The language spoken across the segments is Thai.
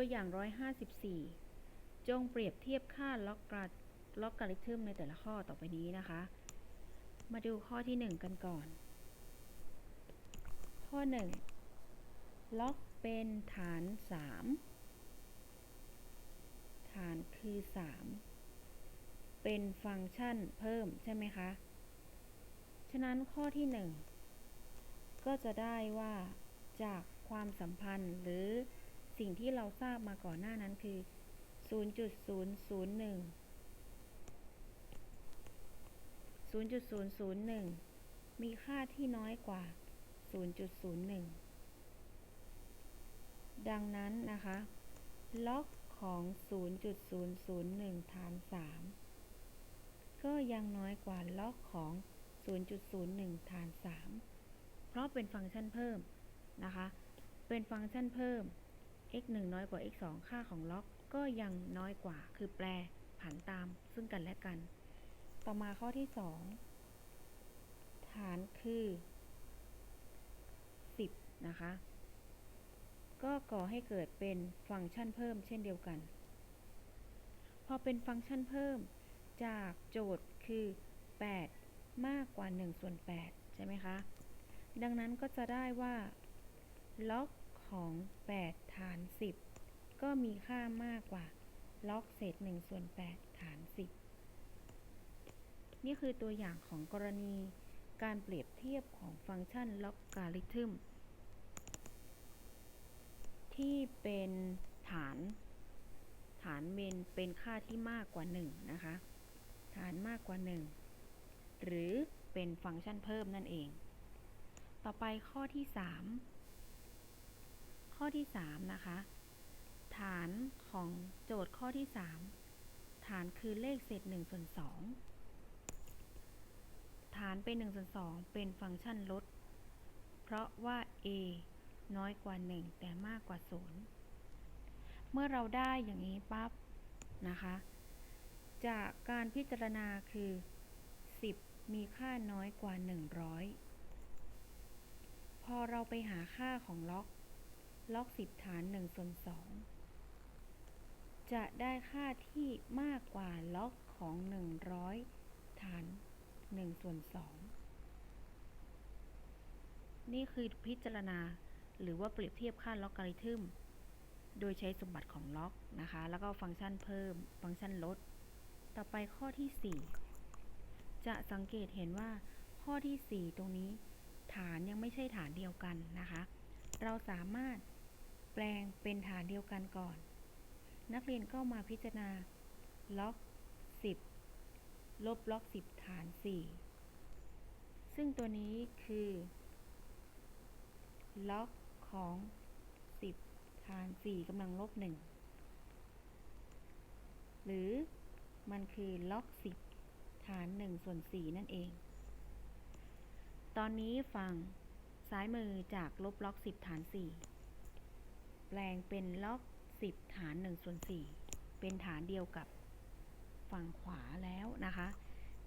ตัวอย่าง 154 จงเปรียบเทียบค่าล็อกกราล็อกการิทึมในแต่ละข้อต่อไปนี้นะคะ มาดูข้อที่ 1 กันก่อน ข้อ 1 ล็อกเป็นฐาน 3 ฐานคือ 3 เป็นฟังก์ชันเพิ่มใช่ไหมคะ ฉะนั้นข้อที่ 1 ก็จะได้ว่าจากความสัมพันธ์หรือ สิ่งที่เราทราบมาก่อนหน้านั้นคือ 0.001 0.001 มีค่าที่น้อยกว่า 0.01 ดังนั้นนะคะ ล็อกของ 0.001 ฐาน 3 ก็ยังน้อยกว่าล็อกของ 0.01 ฐาน 3 เพราะเป็นฟังก์ชันเพิ่มนะคะ เป็นฟังก์ชันเพิ่ม x 1น้อยกว่า x 2ค่าของล็อกก็ยังน้อยกว่า คือแปลผันตามซึ่งกันและกัน ต่อมาข้อที่ 2 ฐานคือ 10 นะคะ ก็ก่อให้เกิดเป็นฟังก์ชันเพิ่มเช่นเดียวกัน พอเป็นฟังก์ชันเพิ่ม จากโจทย์คือ 8 มากกว่า 1 ส่วน 8 ใช่ไหมคะ ดังนั้นก็จะได้ว่า ล็อกของ 8าน10 ก็มีค่ามากกว่า ล็อกเศษ1ส่วน8ฐาน 10 นี่คือตัวอย่างของกรณีการเปรียบเทียบของฟังก์ชันล็อกการิทึมที่เป็นฐาน ฐานเมนเป็นค่าที่มากกว่า 1 นะคะ ฐานมากกว่า 1 หรือเป็นฟังก์ชันเพิ่มนั่นเอง ต่อไปข้อที่ 3 ข้อที่ 3 นะคะ ฐานของโจทย์ข้อที่ 3 ฐานคือเลขเศษ1ส่วน2ฐานเป็น1ส่วน2เป็นฟังก์ชันลด เพราะว่า a น้อยกว่า 1 แต่มากกว่า 0 เมื่อเราได้อย่างนี้ปั๊บนะคะ จากการพิจารณาคือ 10 มีค่าน้อยกว่า 100 พอเราไปหาค่าของล็อก ล็อก10ฐาน1ส่วน2จะได้ค่าที่มากกว่าล็อกของ 100 ฐาน1ส่วน2นี่คือพิจารณาหรือว่าเปรียบเทียบค่าล็อกการิทึมโดยใช้สมบัติของล็อกนะคะ แล้วก็ฟังก์ชันเพิ่ม ฟังก์ชันลด ต่อไปข้อที่ 4 จะสังเกตเห็นว่าข้อที่ 4 ตรงนี้ ฐานยังไม่ใช่ฐานเดียวกันนะคะ เราสามารถ ปลงเป็นฐานเดียวกันก่อน นักเรียนก็มาพิจารณา ล็อก 10 ลบล็อก 10 ฐาน 4 ซึ่งตัวนี้คือ ล็อกของ 10 ฐาน 4กำลังลบ 1 หรือมันคือล็อก 10 ฐาน 1 ส่วน 4 นั่นเอง ตอนนี้ฝั่งซ้ายมือจากลบล็อก 10 ฐาน 4 แปลงเป็นล็อก10 ฐาน1ส่วน4เป็นฐานเดียวกับฝั่งขวาแล้วนะคะ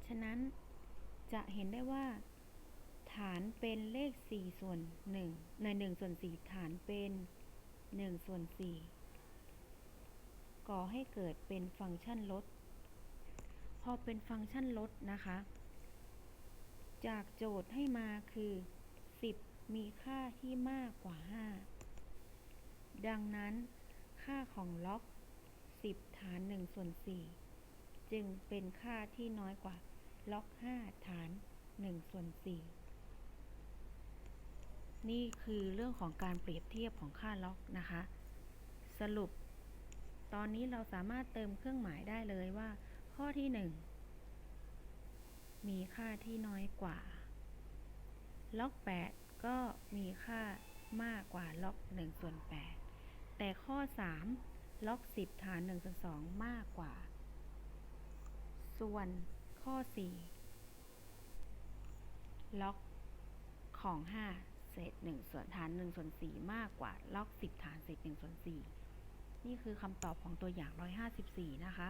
ฉะนั้นจะเห็นได้ว่า ฐานเป็นเลข 4 ส่วน 1 ใน 1 ส่วน 4 ฐานเป็น 1 ส่วน 4 ก่อให้เกิดเป็นฟังก์ชันลด พอเป็นฟังก์ชันลดนะคะ จากโจทย์ให้มาคือ 10 มีค่าที่มากกว่า 5 ดังนั้น ค่าของล็อก 10 ฐาน1ส่วน4จึงเป็นค่าที่น้อยกว่าล็อก 5 ฐาน1ส่วน4นี่คือเรื่องของการเปรียบเทียบของค่าล็อกนะคะ สรุป ตอนนี้เราสามารถเติมเครื่องหมายได้เลยว่า ข้อที่ 1 มีค่าที่น้อยกว่า ล็อก 8 ก็มีค่ามากกว่าล็อก1ส่วน8 แต่ข้อ 3 ล็อก 10 ฐาน1ส่วน2มากกว่า ส่วนข้อ 4 ล็อกของ 5 เศษ 1 ส่วนฐาน1ส่วน4มากกว่า ล็อก 10 ฐานเศษ1ส่วน4นี่คือคำตอบของตัวอย่าง 154 นะคะ